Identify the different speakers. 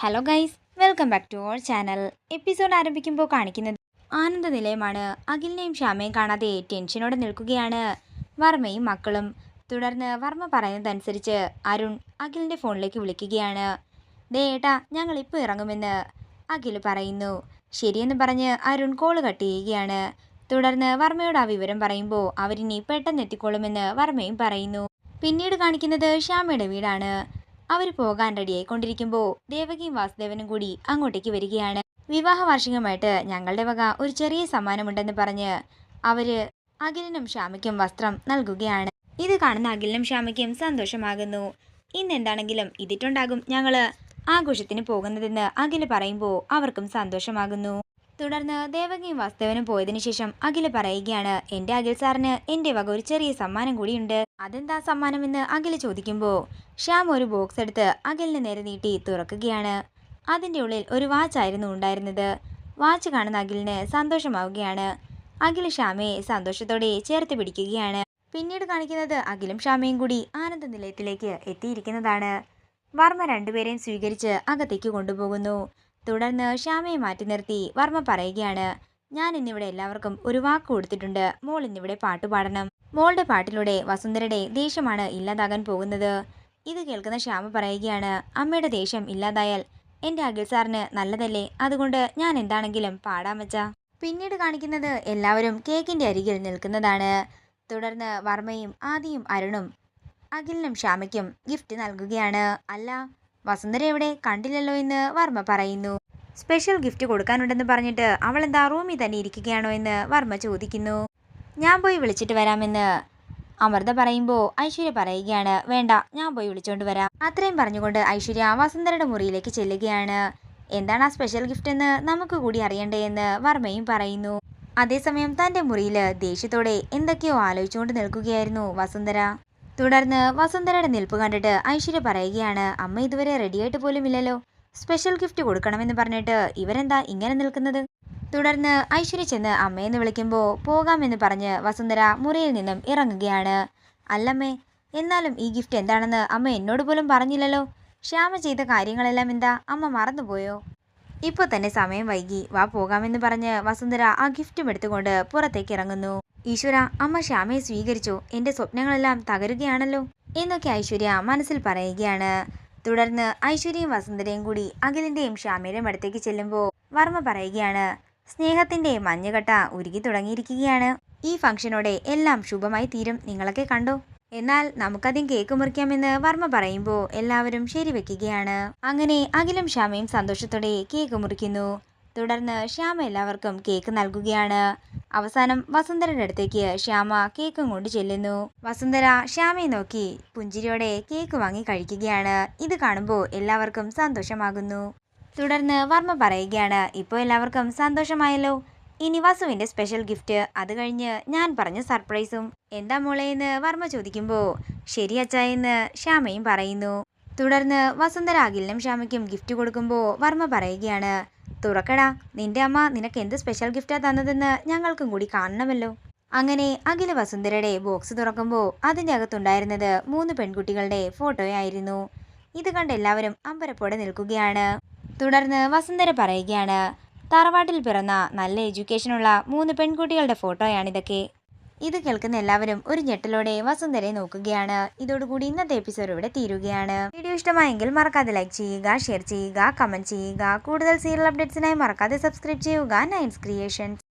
Speaker 1: Hello guys welcome back to our channel episode ആരംഭിക്കുമ്പോൾ കാണിക്കുന്നത് ആനന്ദ നിലയമാണ്. അഖിലിനെയും ശ്യാമയും കാണാതെ ടെൻഷനോടെ നിൽക്കുകയാണ്. വർമ്മയും മക്കളും. തുടർന്ന് വർമ്മ പറയുന്നതനുസരിച്ച് അരുൺ അഖിലിന്റെ ഫോണിലേക്ക് വിളിക്കുകയാണ്. ദേ ഏട്ടാ ഞങ്ങൾ ഇപ്പോൾ ഇറങ്ങുമെന്ന് അഖിൽ പറയുന്നു. ശരിയെന്ന് പറഞ്ഞ് അരുൺ കോൾ കട്ട് ചെയ്യുകയാണ്. തുടർന്ന് വർമ്മയോട് ആ വിവരം പറയുമ്പോൾ അവരിനി പെട്ടെന്ന് എത്തിക്കൊള്ളുമെന്ന് വർമ്മയും പറയുന്നു. പിന്നീട് കാണിക്കുന്നത് ശ്യാമയുടെ വീടാണ്. അവർ പോകാൻ റെഡിയായിക്കൊണ്ടിരിക്കുമ്പോൾ ദേവകിയും വാസുദേവനും കൂടി അങ്ങോട്ടേക്ക് വരികയാണ്. വിവാഹ വാർഷികമായിട്ട് ഞങ്ങളുടെ വക ഒരു ചെറിയ സമ്മാനമുണ്ടെന്ന് പറഞ്ഞ് അവർ അഖിലിനും ശ്യാമയ്ക്കും വസ്ത്രം നൽകുകയാണ്. ഇത് കാണുന്ന അഖിലിനും ശ്യാമയ്ക്കും സന്തോഷമാകുന്നു. ഇന്ന് എന്താണെങ്കിലും ഇതിട്ടുണ്ടാകും ഞങ്ങൾ ആഘോഷത്തിന് പോകുന്നതെന്ന് അഖിൽ പറയുമ്പോൾ അവർക്കും സന്തോഷമാകുന്നു. തുടർന്ന് ദേവകിയും വാസ്തവനും പോയതിനു ശേഷം അഖിൽ പറയുകയാണ് എന്റെ അഖിൽ സാറിന് എന്റെ വക ഒരു ചെറിയ സമ്മാനം കൂടിയുണ്ട്. അതെന്താ സമ്മാനമെന്ന് അഖിൽ ചോദിക്കുമ്പോൾ ശ്യാം ഒരു ബോക്സ് എടുത്ത് അഖിലിന് നേരെ നീട്ടി തുറക്കുകയാണ്. അതിന്റെ ഉള്ളിൽ ഒരു വാച്ചായിരുന്നു ഉണ്ടായിരുന്നത്. വാച്ച് കാണുന്ന അഖിലിന് സന്തോഷമാവുകയാണ്. അഖിൽ ശ്യാമയെ സന്തോഷത്തോടെ ചേർത്ത് പിടിക്കുകയാണ്. പിന്നീട് കാണിക്കുന്നത് അഖിലും ശ്യാമയും കൂടി ആനന്ദ നിലയത്തിലേക്ക് എത്തിയിരിക്കുന്നതാണ്. വർമ്മ രണ്ടുപേരെയും സ്വീകരിച്ച് അകത്തേക്ക് കൊണ്ടുപോകുന്നു. തുടർന്ന് ശ്യാമയെ മാറ്റി നിർത്തി വർമ്മ പറയുകയാണ് ഞാൻ ഇന്നിവിടെ എല്ലാവർക്കും ഒരു വാക്ക് കൊടുത്തിട്ടുണ്ട്. മോൾ ഇന്നിവിടെ പാട്ട് പാടണം. മോളുടെ പാട്ടിലൂടെ വസുന്ധരയുടെ ദേഷ്യമാണ് ഇല്ലാതാകാൻ പോകുന്നത്. ഇത് കേൾക്കുന്ന ശ്യാമ പറയുകയാണ് അമ്മയുടെ ദേഷ്യം ഇല്ലാതായാൽ എന്റെ അഖിൽ സാറിന് നല്ലതല്ലേ? അതുകൊണ്ട് ഞാൻ എന്താണെങ്കിലും പാടാൻ വെച്ച പിന്നീട് കാണിക്കുന്നത് എല്ലാവരും കേക്കിന്റെ അരികിൽ നിൽക്കുന്നതാണ്. തുടർന്ന് വർമ്മയും ആദിയും അരുണും അഖിലിനും ശ്യാമയ്ക്കും ഗിഫ്റ്റ് നൽകുകയാണ്. അല്ല വസുന്ധര എവിടെ? കണ്ടില്ലല്ലോ എന്ന് വർമ്മ പറയുന്നു. സ്പെഷ്യൽ ഗിഫ്റ്റ് കൊടുക്കാനുണ്ടെന്ന് പറഞ്ഞിട്ട് അവൾ എന്താ റൂമിൽ തന്നെ ഇരിക്കുകയാണോ എന്ന് വർമ്മ ചോദിക്കുന്നു. ഞാൻ പോയി വിളിച്ചിട്ട് വരാമെന്ന് അമൃത പറയുമ്പോൾ ഐശ്വര്യ പറയുകയാണ് വേണ്ട ഞാൻ പോയി വിളിച്ചോണ്ട് വരാം. അത്രയും പറഞ്ഞുകൊണ്ട് ഐശ്വര്യ വസുന്ധരയുടെ മുറിയിലേക്ക് ചെല്ലുകയാണ്. എന്താണ് ആ സ്പെഷ്യൽ ഗിഫ്റ്റ് എന്ന് നമുക്ക് കൂടി അറിയണ്ടേ? എന്ന് വർമ്മയും പറയുന്നു. അതേസമയം തന്റെ മുറിയിൽ ദേഷ്യത്തോടെ എന്തൊക്കെയോ ആലോചിച്ചുകൊണ്ട് നിൽക്കുകയായിരുന്നു വസുന്ധര. തുടർന്ന് വസുന്ധരയുടെ നിൽപ്പ് കണ്ടിട്ട് ഐശ്വര്യ പറയുകയാണ് അമ്മ ഇതുവരെ റെഡിയായിട്ട് പോലും ഇല്ലല്ലോ സ്പെഷ്യൽ ഗിഫ്റ്റ് കൊടുക്കണമെന്ന് പറഞ്ഞിട്ട് ഇവരെന്താ ഇങ്ങനെ നിൽക്കുന്നത്? തുടർന്ന് ഐശ്വര്യ ചെന്ന് അമ്മയെന്ന് വിളിക്കുമ്പോൾ പോകാമെന്ന് പറഞ്ഞ് വസുന്ധര മുറിയിൽ നിന്നും ഇറങ്ങുകയാണ്. അല്ലമ്മേ എന്നാലും ഈ ഗിഫ്റ്റ് എന്താണെന്ന് അമ്മ എന്നോട് പോലും പറഞ്ഞില്ലല്ലോ. ശ്യാമ ചെയ്ത കാര്യങ്ങളെല്ലാം എന്താ അമ്മ മറന്നുപോയോ? ഇപ്പോൾ തന്നെ സമയം വൈകി. വാ പോകാമെന്ന് പറഞ്ഞ് വസുന്ധര ആ ഗിഫ്റ്റും എടുത്തുകൊണ്ട് പുറത്തേക്ക് ഇറങ്ങുന്നു. ഈശ്വര അമ്മ ശ്യാമയെ സ്വീകരിച്ചു. എന്റെ സ്വപ്നങ്ങളെല്ലാം തകരുകയാണല്ലോ എന്നൊക്കെ ഐശ്വര്യ മനസ്സിൽ പറയുകയാണ്. തുടർന്ന് ഐശ്വര്യയും വസുന്ധരയും കൂടി അഖിലിന്റെയും ശ്യാമയുടെയും അടുത്തേക്ക് ചെല്ലുമ്പോൾ വർമ്മ പറയുകയാണ് സ്നേഹത്തിന്റെ മഞ്ഞുകട്ട ഉരുകി തുടങ്ങിയിരിക്കുകയാണ്. ഈ ഫംഗ്ഷനോടെ എല്ലാം ശുഭമായി തീരും. നിങ്ങളൊക്കെ കണ്ടോ? എന്നാൽ നമുക്കദ്യം കേക്ക് മുറിക്കാമെന്ന് വർമ്മ പറയുമ്പോൾ എല്ലാവരും ശരിവെക്കുകയാണ്. അങ്ങനെ അഖിലും ശ്യാമയും സന്തോഷത്തോടെ കേക്ക് മുറിക്കുന്നു. തുടർന്ന് ശ്യാമ എല്ലാവർക്കും കേക്ക് നൽകുകയാണ്. അവസാനം വസുന്ധരയുടെ അടുത്തേക്ക് ശ്യാമ കേക്കും കൊണ്ട് ചെല്ലുന്നു. വസുന്ധര ശ്യാമയെ നോക്കി പുഞ്ചിരിയോടെ കേക്ക് വാങ്ങി കഴിക്കുകയാണ്. ഇത് കാണുമ്പോൾ എല്ലാവർക്കും സന്തോഷമാകുന്നു. തുടർന്ന് വർമ്മ പറയുകയാണ് ഇപ്പോൾ എല്ലാവർക്കും സന്തോഷമായല്ലോ. ഇനി വസുവിന്റെ സ്പെഷ്യൽ ഗിഫ്റ്റ് അത് കഴിഞ്ഞ് ഞാൻ പറഞ്ഞ സർപ്രൈസും എന്താ മോളെ എന്ന് വർമ്മ ചോദിക്കുമ്പോൾ ശരി അച്ചായെന്ന് ശ്യാമയും പറയുന്നു. തുടർന്ന് വസുന്ധര അഖിലിനും ശ്യാമയ്ക്കും ഗിഫ്റ്റ് കൊടുക്കുമ്പോൾ വർമ്മ പറയുകയാണ് തുറക്കടാ നിന്റെ അമ്മ നിനക്ക് എന്ത് സ്പെഷ്യൽ ഗിഫ്റ്റാണ് തന്നതെന്ന് ഞങ്ങൾക്കും കൂടി കാണണമല്ലോ. അങ്ങനെ അഖില വസുന്ധരയുടെ ബോക്സ് തുറക്കുമ്പോൾ അതിന്റെ അകത്തുണ്ടായിരുന്നത് മൂന്ന് പെൺകുട്ടികളുടെ ഫോട്ടോയായിരുന്നു ഇത് കണ്ട് എല്ലാവരും അമ്പരപ്പോടെ നിൽക്കുകയാണ്. തുടർന്ന് വസുന്ധര പറയുകയാണ്. തറവാട്ടിൽ പിറന്ന നല്ല എഡ്യൂക്കേഷനുള്ള മൂന്ന് പെൺകുട്ടികളുടെ ഫോട്ടോയാണിതൊക്കെ. ഇത് കേൾക്കുന്ന എല്ലാവരും ഒരു ഞെട്ടലോടെ വസുന്ധരയെ നോക്കുകയാണ്. ഇതോടുകൂടി ഇന്നത്തെ എപ്പിസോഡ് ഇവിടെ തീരുകയാണ്. വീഡിയോ ഇഷ്ടമായെങ്കിൽ മറക്കാതെ ലൈക്ക് ചെയ്യുക ഷെയർ ചെയ്യുക കമന്റ് ചെയ്യുക. കൂടുതൽ സീരിയൽ അപ്ഡേറ്റ്സിനായി മറക്കാതെ സബ്സ്ക്രൈബ് ചെയ്യുക. നയൻസ് ക്രിയേഷൻസ്